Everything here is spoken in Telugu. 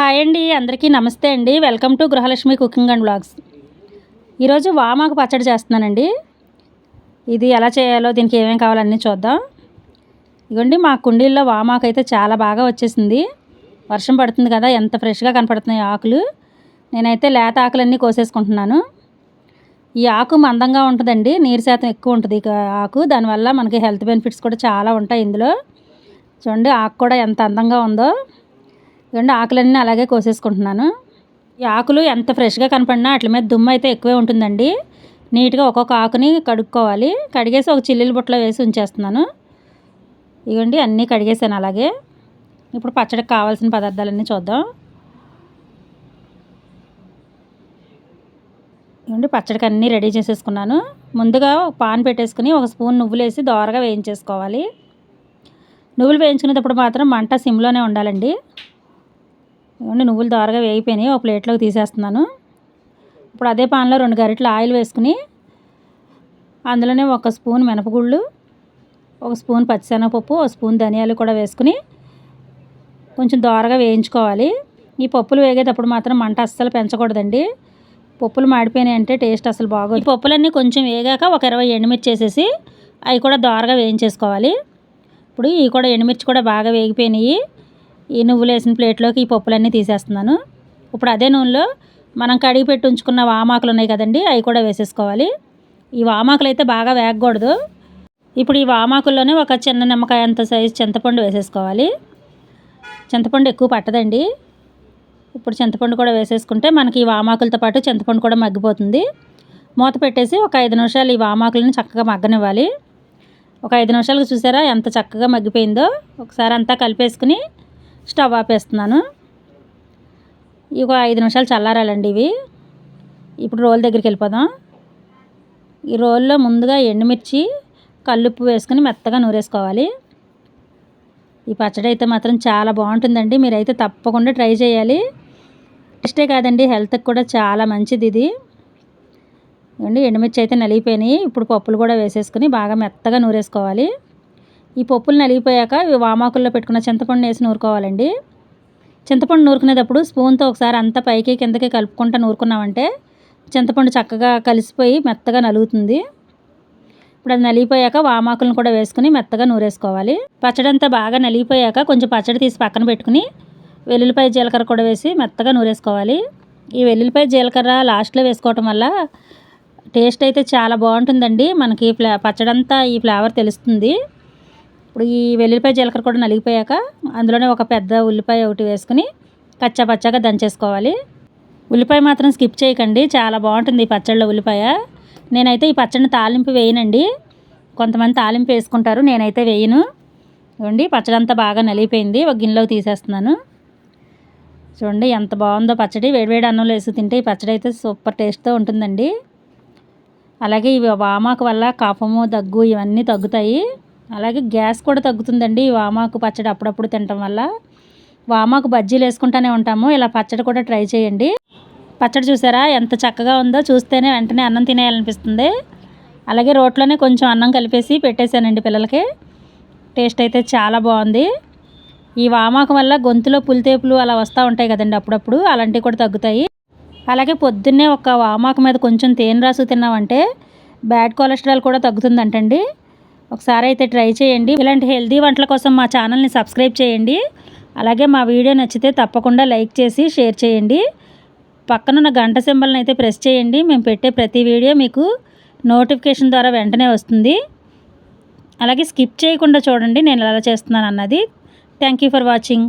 హాయ్ అండి అందరికీ నమస్తే అండి. Welcome to Gruhalakshmi cooking and blogs ఈరోజు వామాకు పచ్చడి చేస్తున్నానండి. ఇది ఎలా చేయాలో దీనికి ఏమేమి కావాలన్నీ చూద్దాం. ఇగోండి మా కుండీల్లో వామాకు అయితే చాలా బాగా వచ్చేసింది. వర్షం పడుతుంది కదా ఎంత ఫ్రెష్గా కనపడుతున్నాయి ఆకులు. నేనైతే లేత ఆకులన్నీ కోసేసుకుంటున్నాను. ఈ ఆకు మందంగా ఉంటుందండి నీరు శాతం ఎక్కువ ఉంటుంది ఆకు. దానివల్ల మనకి హెల్త్ బెనిఫిట్స్ కూడా చాలా ఉంటాయి ఇందులో. చూడండి ఆకు కూడా ఎంత అందంగా ఉందో. ఇదండి ఆకులన్నీ అలాగే కోసేసుకుంటున్నాను. ఈ ఆకులు ఎంత ఫ్రెష్గా కనపడినా వాటి మీద దుమ్ము అయితే ఎక్కువే ఉంటుందండి. నీట్గా ఒక్కొక్క ఆకుని కడుక్కోవాలి. కడిగేసి ఒక చిల్లీల బుట్టలో వేసి ఉంచేస్తున్నాను. ఇవ్వండి అన్నీ కడిగేసాను అలాగే. ఇప్పుడు పచ్చడికి కావాల్సిన పదార్థాలన్నీ చూద్దాం. ఇవ్వండి పచ్చడికి అన్నీ రెడీ చేసేసుకున్నాను. ముందుగా పాన్ పెట్టేసుకుని ఒక స్పూన్ నువ్వులు వేసి దోరగా వేయించేసుకోవాలి. నువ్వులు వేయించుకునేటప్పుడు మాత్రం మంట సిమ్లోనే ఉండాలండి. ఇవ్వండి నువ్వులు దోరగా వేగిపోయినాయి. ఒక ప్లేట్లోకి తీసేస్తున్నాను. ఇప్పుడు అదే పాన్లో రెండు గరిటలు ఆయిల్ వేసుకుని అందులోనే ఒక స్పూన్ మినపగుళ్ళు ఒక స్పూన్ పచ్చిశనగపప్పు ఒక స్పూన్ ధనియాలు కూడా వేసుకుని కొంచెం దోరగా వేయించుకోవాలి. ఈ పప్పులు వేగేటప్పుడు మాత్రం మంట అస్సలు పెంచకూడదండి. పప్పులు మాడిపోయినాయి అంటే టేస్ట్ అసలు బాగోదు. పప్పులన్నీ కొంచెం వేగాక ఒక ఇరవై ఎండుమిర్చి వేసేసి అవి కూడా దోరగా వేయించేసుకోవాలి. ఇప్పుడు ఇవి కూడా ఎండుమిర్చి కూడా బాగా వేగిపోయినాయి. ఈ నువ్వులు వేసిన ప్లేట్లోకి ఈ పప్పులన్నీ తీసేస్తున్నాను. ఇప్పుడు అదే నూనెలో మనం కడిగి పెట్టి ఉంచుకున్న వామాకులు ఉన్నాయి కదండి అవి కూడా వేసేసుకోవాలి. ఈ వామాకులు అయితే బాగా వేగకూడదు. ఇప్పుడు ఈ వామాకుల్లోనే ఒక చిన్న నిమ్మకాయ అంత సైజు చింతపండు వేసేసుకోవాలి. చింతపండు ఎక్కువ పట్టదండి. ఇప్పుడు చింతపండు కూడా వేసేసుకుంటే మనకి ఈ వామాకులతో పాటు చింతపండు కూడా మగ్గిపోతుంది. మూత పెట్టేసి ఒక ఐదు నిమిషాలు ఈ వామాకులను చక్కగా మగ్గనివ్వాలి. ఒక ఐదు నిమిషాలకు చూసారా ఎంత చక్కగా మగ్గిపోయిందో. ఒకసారి అంతా కలిపేసుకుని స్టవ్ ఆపేస్తున్నాను. ఇక ఐదు నిమిషాలు చల్లారాలండి ఇవి. ఇప్పుడు రోల్ దగ్గరికి వెళ్ళిపోదాం. ఈ రోల్లో ముందుగా ఎండుమిర్చి కల్లుప్పు వేసుకుని మెత్తగా నూరేసుకోవాలి. ఈ పచ్చడి అయితే మాత్రం చాలా బాగుంటుందండి. మీరైతే తప్పకుండా ట్రై చేయాలి. ఇష్టే కాదండి హెల్త్కి కూడా చాలా మంచిది ఇది. అండి ఎండుమిర్చి అయితే నలిగిపోయినాయి. ఇప్పుడు పప్పులు కూడా వేసేసుకుని బాగా మెత్తగా నూరేసుకోవాలి. ఈ పప్పులు నలిగిపోయాక ఇవి వామాకుల్లో పెట్టుకున్న చింతపండు వేసి నూరుకోవాలండి. చింతపండు నూరుకునేటప్పుడు స్పూన్తో ఒకసారి అంతా పైకి కిందకి కలుపుకుంటూ నూరుకున్నామంటే చింతపండు చక్కగా కలిసిపోయి మెత్తగా నలుగుతుంది. ఇప్పుడు అది నలిగిపోయాక వామాకులను కూడా వేసుకుని మెత్తగా నూరేసుకోవాలి. పచ్చడి అంతా బాగా నలిగిపోయాక కొంచెం పచ్చడి తీసి పక్కన పెట్టుకుని వెల్లుల్లిపాయ జీలకర్ర కూడా వేసి మెత్తగా నూరేసుకోవాలి. ఈ వెల్లుల్లిపాయ జీలకర్ర లాస్ట్లో వేసుకోవటం వల్ల టేస్ట్ అయితే చాలా బాగుంటుందండి. మనకి ఫ్లే పచ్చడంతా ఈ ఫ్లేవర్ తెలుస్తుంది. ఇప్పుడు ఈ వెల్లుల్లిపాయ జీలకర్ర కూడా నలిగిపోయాక అందులోనే ఒక పెద్ద ఉల్లిపాయ ఒకటి వేసుకుని కచ్చా పచ్చాగా దంచేసుకోవాలి. ఉల్లిపాయ మాత్రం స్కిప్ చేయకండి. చాలా బాగుంటుంది ఈ పచ్చళ్ళలో ఉల్లిపాయ. నేనైతే ఈ పచ్చడిని తాలింపు వేయనండి. కొంతమంది తాలింపు వేసుకుంటారు నేనైతే వేయను. చూడండి పచ్చడి అంతా బాగా నలిగిపోయింది. ఒక గిన్నెలోకి తీసేస్తున్నాను. చూడండి ఎంత బాగుందో పచ్చడి. వేడివేడి అన్నంలో వేసి తింటే ఈ పచ్చడి అయితే సూపర్ టేస్ట్తో ఉంటుందండి. అలాగే ఇవి వామాకు వల్ల కఫము దగ్గు ఇవన్నీ తగ్గుతాయి. అలాగే గ్యాస్ కూడా తగ్గుతుందండి. ఈ వామాకు పచ్చడి అప్పుడప్పుడు తినటం వల్ల. వామాకు బజ్జీలు వేసుకుంటూనే ఉంటాము. ఇలా పచ్చడి కూడా ట్రై చేయండి. పచ్చడి చూసారా? ఎంత చక్కగా ఉందో చూస్తేనే వెంటనే అన్నం తినేయాలనిపిస్తుంది. అలాగే రోట్లోనే కొంచెం అన్నం కలిపేసి పెట్టేశానండి పిల్లలకి. టేస్ట్ అయితే చాలా బాగుంది. ఈ వామాకు వల్ల గొంతులో పులితేపులు అలా వస్తూ ఉంటాయి కదండి అప్పుడప్పుడు. అలాంటివి కూడా తగ్గుతాయి. అలాగే పొద్దున్నే ఒక వామాకు మీద కొంచెం తేనె రాసు తిన్నామంటే బ్యాడ్ కొలెస్ట్రాల్ కూడా తగ్గుతుందంటండి. ఒకసారి అయితే ట్రై చేయండి. ఇలాంటి హెల్తీ వంటల కోసం మా ఛానల్ని సబ్స్క్రైబ్ చేయండి. అలాగే మా వీడియో నచ్చితే తప్పకుండా లైక్ చేసి షేర్ చేయండి. పక్కనున్న గంట సింబల్ని అయితే ప్రెస్ చేయండి. మేము పెట్టే ప్రతి వీడియో మీకు నోటిఫికేషన్ ద్వారా వెంటనే వస్తుంది. అలాగే స్కిప్ చేయకుండా చూడండి. నేను ఎలా చేస్తున్నాను అన్నది థ్యాంక్ యూ ఫర్ వాచింగ్.